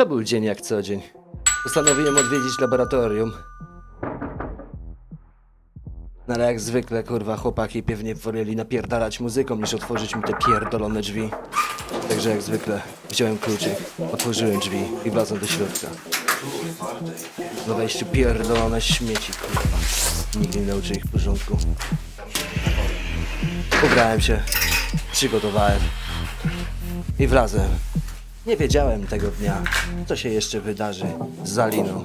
To był dzień jak co dzień. Postanowiłem odwiedzić laboratorium. No ale jak zwykle, kurwa, chłopaki pewnie woleli napierdalać muzyką niż otworzyć mi te pierdolone drzwi. Także jak zwykle wziąłem kluczyk, otworzyłem drzwi i wlazłem do środka. Na wejściu pierdolone śmieci, kurwa. Nikt nie nauczy ich porządku. Ubrałem się, przygotowałem i wlazłem. Nie wiedziałem tego dnia, co się jeszcze wydarzy z Zaliną.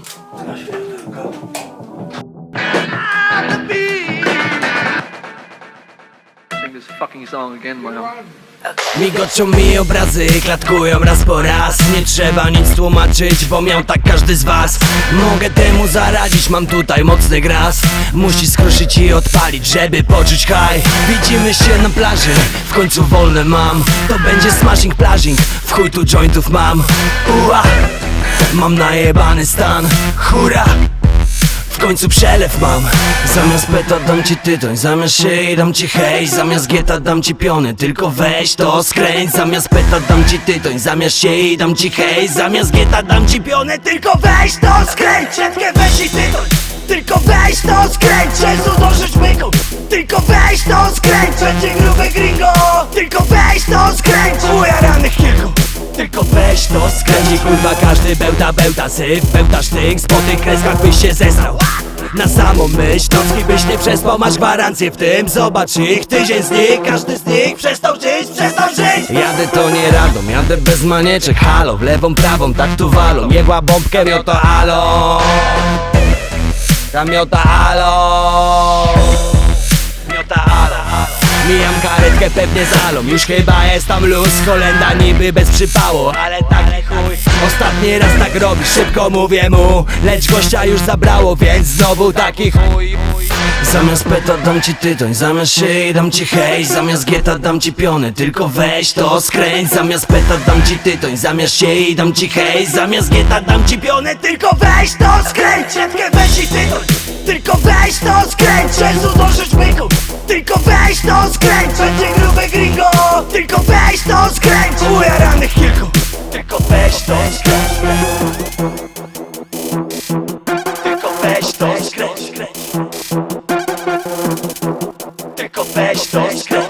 Sing this fucking song again. Migoczą mi obrazy, klatkują raz po raz. Nie trzeba nic tłumaczyć, bo miał tak każdy z was. Mogę temu zaradzić, mam tutaj mocny gras. Musi skruszyć i odpalić, żeby poczuć high Widzimy się na plaży, w końcu wolne mam. To będzie smashing plażing, w chuj tu jointów mam. Ua, mam najebany stan, hura końcu przelew mam. Zamiast peta dam ci tytoń Zamiast siei dam ci hej. Zamiast gieta dam ci piony Tylko weź to skręć. Zamiast peta dam ci tytoń Zamiast siei dam ci hej. Zamiast gieta dam ci piony Tylko weź to skręć. Ciętkę weź i tytoń tylko weź to skręć, Jezu dążyć myką Tylko weź to skręć, będzie grube gringo. Tylko weź i kurwa każdy bełta bełta syf Bełta sztyk, po tych kreskach byś się zesrał na samą myśl, nocki byś nie przespał. Masz gwarancję w tym, zobacz ich. Tydzień z nich, każdy z nich przestał żyć, przestał żyć. Jadę to nie radą, jadę bez manieczek. Halo, w lewą, prawą, tak tu walą. Jebła bombkę, miota alo Tam miota alo Miota alo Mijam karetkę pewnie z alą Już chyba jest tam luz Kolenda niby bez przypału. Ale chuj Ostatni raz tak robisz Szybko mówię mu. Lecz gościa już zabrało Więc znowu taki chuj Zamiast peta dam ci tytoń Zamiast szyi dam ci hej. Zamiast gieta dam ci piony Tylko weź to skręć. Zamiast peta dam ci tytoń Zamiast siei dam ci hej. Zamiast gieta dam ci piony Tylko weź to skręć. Ciętkę weź i tytoń Tylko weź to skręć. Jezu dążyć myką Tylko weź to skręć. Będzie grube gringo Tylko weź to skręć. Ujaranych kilku Tylko weź to skręć Tylko weź to skręć Tylko weź to skręć